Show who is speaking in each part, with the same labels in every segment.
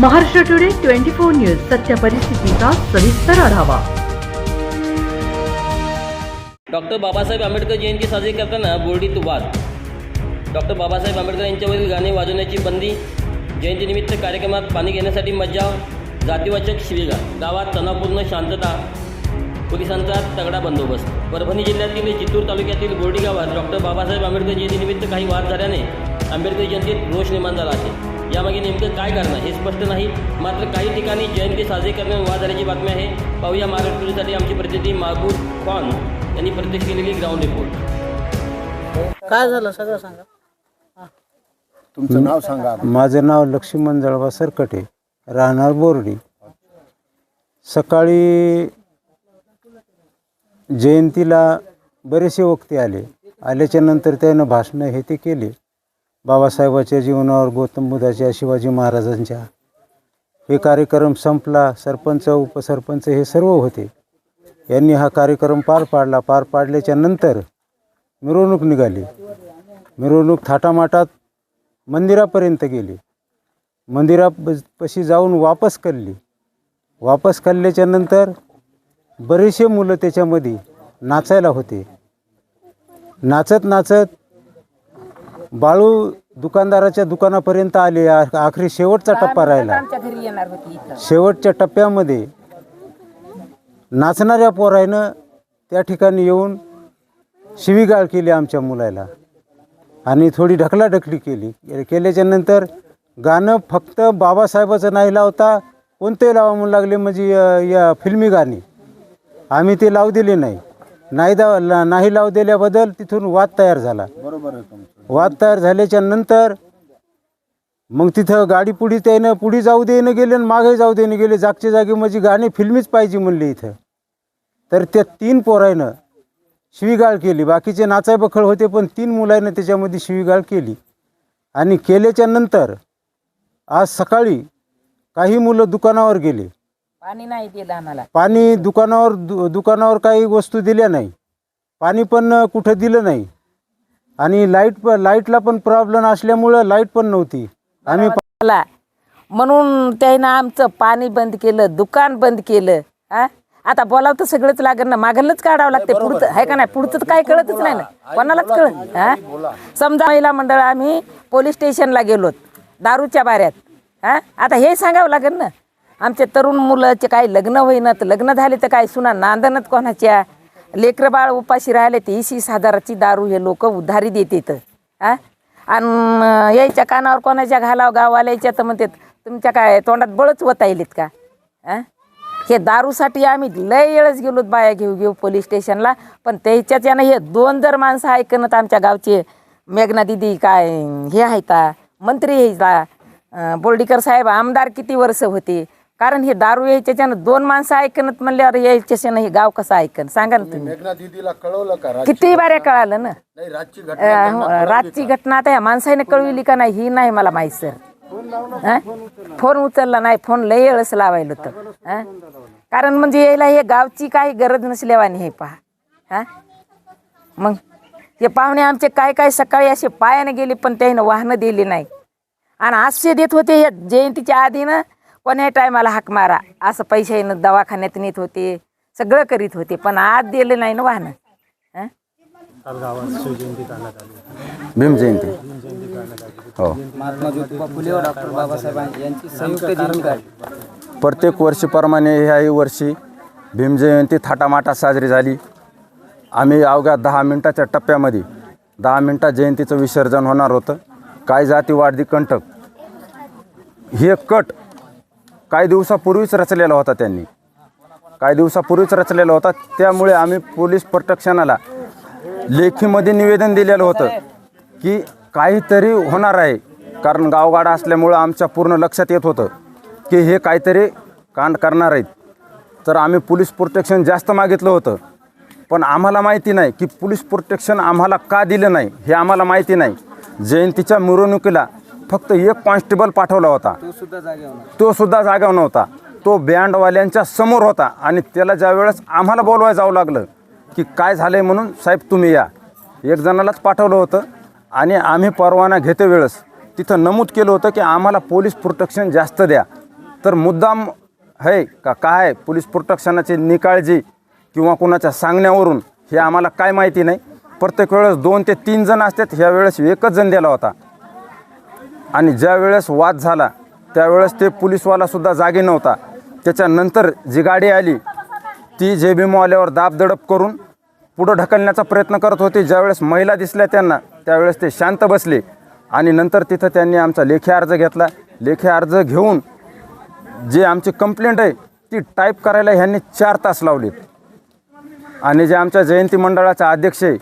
Speaker 1: Maharashtra today twenty four news सत्य परिस्थितीचा सविस्तर आढावा.
Speaker 2: डॉक्टर बाबासाहेब आंबेडकर जयंती साजरी करताना बोर्डीत वाद. डॉक्टर बाबासाहेब आंबेडकर यांच्यावरील गाणे वाजवण्याची बंदी. जयंतीनिमित्त कार्यक्रमात पाणी घेण्यासाठी मज्जा जातीवाचक शिवीगाळ. गावात तणावपूर्ण शांतता. पोलिसांचा तगडा बंदोबस्त. परभणी जिल्ह्यातील जितूर तालुक्यातील बोर्डी गावात डॉक्टर बाबासाहेब आंबेडकर जयंतीनिमित्त काही वाद झाल्याने आंबेडकर जयंतीत रोष निर्माण झाला आहे. यामागे नेमकं काय कारण हे स्पष्ट नाही. मात्र काही ठिकाणी जयंती साजरी करण्यात वाद झाल्याची बातमी आहे. पाहूया महाराष्ट्रासाठी आमची प्रतिनिधी माहबूब खान यांनी प्रत्यक्ष केलेली ग्राउंड रिपोर्ट
Speaker 3: काय झालं? सगळं सांगा.
Speaker 4: तुमचं नाव सांगा
Speaker 5: माझं नाव लक्ष्मण जळवा सरकटे राहणार बोर्डी. सकाळी जयंतीला बरेचसे वक्ते आले. आल्याच्यानंतर त्यानं भाषणं हे ते केले. बाबासाहेबाच्या जीवनावर गौतम बुद्धाच्या शिवाजी महाराजांच्या. हे कार्यक्रम संपला. सरपंच उपसरपंच हे सर्व होते. यांनी हा कार्यक्रम पार पाडला. पार पाडल्याच्या नंतर मिरवणूक निघाली. मिरवणूक थाटामाटात मंदिरापर्यंत गेली. मंदिरापशी जाऊन वापस कल्ली वापस काढल्याच्या नंतर बरेचसे मुलं त्याच्यामध्ये नाचायला होते. नाचत नाचत बाळू दुकानदाराच्या दुकानापर्यंत आले. आ- आखरी शेवटचा टप्पा राहिला.
Speaker 3: आमच्या घरी येणार होती इथं?
Speaker 5: शेवटच्या टप्प्यामध्ये नाचणाऱ्या पोरायनं त्या ठिकाणी येऊन शिवीगाळ केली आमच्या मुलाला. आणि थोडी ढकलाढकली केली. केल्याच्यानंतर गाणं फक्त बाबासाहेबाचं नाही लावता कोणते लावा म्हणू लागले म्हणजे अ, या फिल्मी गाणी. आम्ही ते लावू दिले नाही. नाही दा ला- नाही लावू दिल्याबद्दल तिथून वाद तयार झाला.
Speaker 4: बरोबर आहे तुमचं.
Speaker 5: वाद तयार झाल्याच्यानंतर मग तिथं गाडी पुढे त्यानं पुढे जाऊ देणं गेले आणि मागे जाऊ देणं गेले. जागच्या जागी म्हणजे गाणी फिल्मीच पाहिजे म्हणले इथं. तर त्या तीन पोरायनं शिवीगाळ केली. बाकीचे नाचाय बखळ होते पण तीन मुलांना त्याच्यामध्ये शिवीगाळ केली. आणि केल्याच्यानंतर आज सकाळी काही मुलं दुकानावर गेले.
Speaker 3: पाणी नाही दिलं आम्हाला.
Speaker 5: पाणी दुकानावर दु दुकानावर काही वस्तू दिल्या नाही. पाणी पण कुठं दिलं नाही. आणि लाइट प लाईटला पण प्रॉब्लेम असल्यामुळं लाइट पण नव्हती. आम्ही
Speaker 3: मला म्हणून त्यानं आमचं पाणी बंद केलं दुकान बंद केलं हा आता बोलावं तर सगळंच लागेल ना. मागलच काढावं लागते पुढचं. आहे का नाही? पुढचं तर काय कळतच नाही ना. कोणालाच कळत हा? समजा महिला मंडळ आम्ही पोलीस स्टेशनला गेलोत दारूच्या बाऱ्यात हा? आता हे सांगावं लागेल ना. आमचे तरुण मुलाचे काही लग्न होईना तर लग्न झाले तर काय सुना नांदनत कोणाच्या? लेकरं बाळ उपाशी राहिले ते वीस हजाराची दारू हे लोक उधारी देतात. हा आणि यायच्या कानावर कोणाच्या घालाव गाववाल्याच्या तर म्हणतात तुमच्या काय तोंडात बळच होता का? आ? हे दारूसाठी आम्ही लय वेळच गेलोत बाया घेऊ घेऊ पोलीस स्टेशनला पण त्याच्यात यानं हे दोन जर माणसं ऐकणत आमच्या गावचे मेघना दिदी काय हे आहेत मंत्री यायचा बोर्डीकर साहेब आमदार किती वर्ष होते? कारण हे दारू यायच्याच्यानं दोन माणसं ऐकणत म्हणल्यावर यायच्याच्यानं हे गाव कसं ऐकन? सांगा ना तुम्ही.
Speaker 4: मेघना दिदीला कळवलं का राज-
Speaker 3: किती बाऱ्या कळालं ना.
Speaker 4: नाही रातची घटना
Speaker 3: अं, रातची घटना आता ह्या माणसाने कळविली का नाही ही नाही मला माहीत सर. हं? फोन उचलला. नाही फोन लय वेळेस लावायला होतं. हं? कारण म्हणजे यायला हे गावची काही गरज नसल्यावानी हे पहा. हा मग हे पाहुणे आमचे काय काय सकाळी असे पायाने गेले पण त्यानं वाहनं दिली नाही. आणि आश्चर्य देत होते या जयंतीच्या आधीनं कोण्या टायमाला हाक मारा? असं पैशानं दवाखान्यात नेत होते सगळं करीत होते पण आज दिले नाही ना वाहनं?
Speaker 6: भीम जयंती. हो
Speaker 7: महात्मा ज्योतिबा फुले व डॉक्टर बाबासाहेब यांची संयुक्त जयंती
Speaker 6: प्रत्येक वर्षीप्रमाणे ह्याही वर्षी भीम जयंती थाटामाटात साजरी झाली. आम्ही अवघ्या दहा मिनटाच्या टप्प्यामध्ये दहा मिनटात जयंतीचं विसर्जन होणार होतं. काय जातीवादी कंटक हे कट काही दिवसापूर्वीच रचलेला होता त्यांनी. काही दिवसापूर्वीच रचलेला होता. त्यामुळे आम्ही पोलीस प्रोटेक्शनाला लेखीमध्ये निवेदन दिलेलं होतं की काहीतरी होणार आहे. कारण गावगाडा असल्यामुळं आमच्या पूर्ण लक्षात येत होतं की हे काहीतरी कांड करणार आहेत. तर आम्ही पोलीस प्रोटेक्शन जास्त मागितलं होतं. पण आम्हाला माहिती नाही की पोलीस प्रोटेक्शन आम्हाला का दिलं नाही हे आम्हाला माहिती नाही. जयंतीच्या मिरवणुकीला फक्त एक कॉन्स्टेबल पाठवला होता.
Speaker 7: तो सुद्धा जागेवर
Speaker 6: तो सुद्धा जागा नव्हता. तो बँडवाल्यांच्या समोर होता आणि त्याला ज्या वेळेस आम्हाला बोलवायला जावं लागलं की काय झालं आहे म्हणून साहेब तुम्ही या. एक जणालाच पाठवलं होतं आणि आम्ही परवाना घेते वेळेस तिथं नमूद केलं होतं की आम्हाला पोलीस प्रोटेक्शन जास्त द्या. तर मुद्दाम आहे का काय? पोलीस प्रोटेक्शनाची निकाळजी किंवा कुणाच्या सांगण्यावरून हे आम्हाला काय माहिती नाही. प्रत्येक वेळेस दोन ते तीन जण असतात. ह्या वेळेस एकच जण दिला होता. आणि ज्या वेळेस वाद झाला त्यावेळेस ते पोलीसवालासुद्धा जागे नव्हता. त्याच्यानंतर जी गाडी आली ती जे आल्यावर दाबदडप करून पुढं ढकलण्याचा प्रयत्न करत होते. ज्यावेळेस महिला दिसल्या त्यांना त्यावेळेस ते शांत बसले. आणि नंतर तिथं त्यांनी आमचा लेखी अर्ज घेतला. लेखी अर्ज घेऊन जे आमची कंप्लेंट आहे ती टाईप करायला ह्यांनी चार तास लावलेत. आणि जे आमच्या जयंती मंडळाचा अध्यक्ष आहे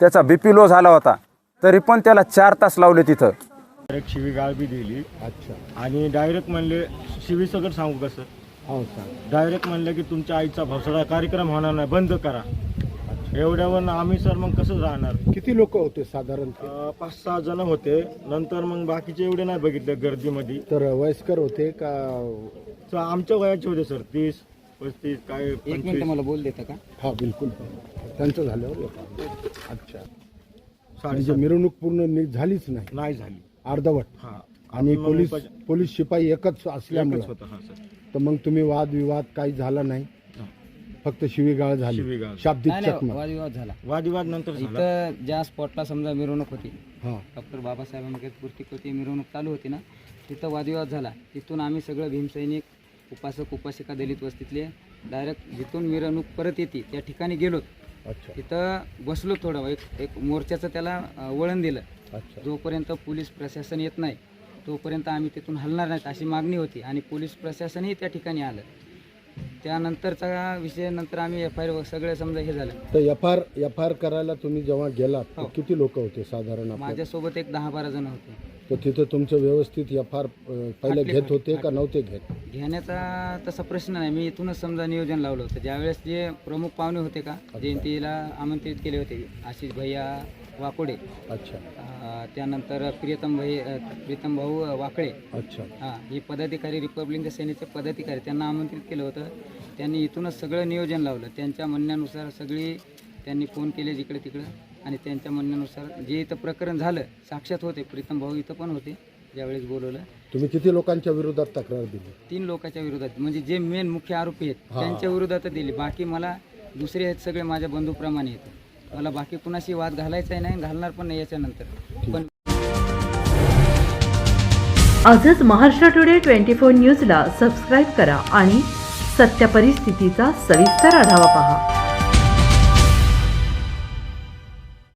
Speaker 6: त्याचा बी पी लो झाला होता तरी पण त्याला चार तास लावले तिथं.
Speaker 8: डायरेक्ट शिवी गाळ बी दिली. अच्छा. आणि डायरेक्ट म्हणले शिवी सगळं सांगू कसं
Speaker 4: हो सांग
Speaker 8: डायरेक्ट म्हणलं की तुमच्या आईचा भोसडा कार्यक्रम होणार नाही बंद करा. एवढ्यावर आम्ही सर मग कसं राहणार?
Speaker 4: किती लोक होते साधारण
Speaker 8: अं, पाच सहा जण होते. नंतर मग बाकीचे एवढे नाही बघितले गर्दीमध्ये.
Speaker 4: तर वयस्कर होते का?
Speaker 8: तर आमच्या वयाचे होते सर तीस पस्तीस काय
Speaker 7: एक मिनिट
Speaker 8: पंचवीस,
Speaker 7: मला बोल देता का?
Speaker 4: हा बिलकुल. त्यांचं येतो. अच्छा. म्हणजे
Speaker 8: साडेसात.
Speaker 4: मिरवणूक पूर्ण नि- झालीच नाही.
Speaker 8: नाही झाली.
Speaker 4: अर्धवट.
Speaker 8: हा.
Speaker 4: आणि
Speaker 8: मग
Speaker 4: पोलीस
Speaker 8: पज-
Speaker 4: पोलीस शिपाई एकच
Speaker 8: एकच
Speaker 4: असल्यामुळे
Speaker 8: होता हा सर.
Speaker 4: तर मग तुम्ही वादविवाद काही झाला नाही. फक्त शिवीगाळ झाली.
Speaker 8: शिवीगाळ.
Speaker 4: शाब्दिक
Speaker 7: नाही नाही
Speaker 4: चकमक.
Speaker 7: वादविवाद झाला.
Speaker 8: वादविवाद नंतर झाला.
Speaker 7: इथं ज्या स्पॉटला समजा मिरवणूक होती
Speaker 4: हा.
Speaker 7: डॉक्टर बाबासाहेब आंबेडकर पूर्ती होती मिरवणूक चालू होती ना तिथं वादविवाद झाला. तिथून आम्ही सगळं भीमसैनिक उपासक उपासिका दलित वस्तीतले डायरेक्ट जिथून मिरवणूक परत येते त्या ठिकाणी गेलो.
Speaker 4: अच्छा.
Speaker 7: तिथं बसलो थोडं एक एक मोर्चाचं त्याला वळण दिलं. जोपर्यंत पोलीस प्रशासन येत नाही तोपर्यंत आम्ही तिथून हलणार नाहीत अशी मागणी होती आणि पोलीस प्रशासनही त्या ठिकाणी आलं. त्यानंतरचा विषय नंतर आम्ही एफ आय आर सगळं समजा हे झालं.
Speaker 4: तर एफ आर एफ आर करायला तुम्ही जेव्हा गेलात
Speaker 7: हो.
Speaker 4: किती लोक होते साधारण?
Speaker 7: माझ्यासोबत एक दहा बारा जण होते.
Speaker 4: तर तिथं तुमचं व्यवस्थित एफ आर पहिले घेत होते का नव्हते घेत?
Speaker 7: घेण्याचा तसा प्रश्न नाही. मी इथूनच समजा नियोजन लावलं होतं. ज्यावेळेस जे प्रमुख पाहुणे होते का जयंतीला आमंत्रित केले होते आशिष भैया वाकोडे.
Speaker 4: अच्छा.
Speaker 7: अं, त्यानंतर प्रियतम भाई अं, प्रीतम भाऊ वाकळे.
Speaker 4: अच्छा.
Speaker 7: हां हे पदाधिकारी रिपब्लिकन सेनेचे पदाधिकारी त्यांना आमंत्रित केलं होतं. त्यांनी इथूनच सगळं नियोजन लावलं. त्यांच्या म्हणण्यानुसार सगळी त्यांनी फोन केले जिकडे तिकडं आणि त्यांच्या म्हणण्यानुसार जे इथं प्रकरण झालं साक्षात होते प्रीतम भाऊ इथं पण होते ज्यावेळेस बोलवलं.
Speaker 4: तुम्ही किती लोकांच्या विरोधात तक्रार दिली?
Speaker 7: तीन लोकांच्या विरोधात. म्हणजे जे मेन मुख्य आरोपी आहेत त्यांच्या विरोधात दिली. बाकी मला दुसरे आहेत सगळे माझ्या बंधूप्रमाणे आहेत. मला बाकी कुणाशी वाद घालायचा नाही घालणार पण नाही याच्यानंतर. पण
Speaker 1: आजच महाराष्ट्र टुडे ट्वेंटी फोर न्यूजला सबस्क्राईब करा आणि सत्य परिस्थितीचा सविस्तर आढावा पहा.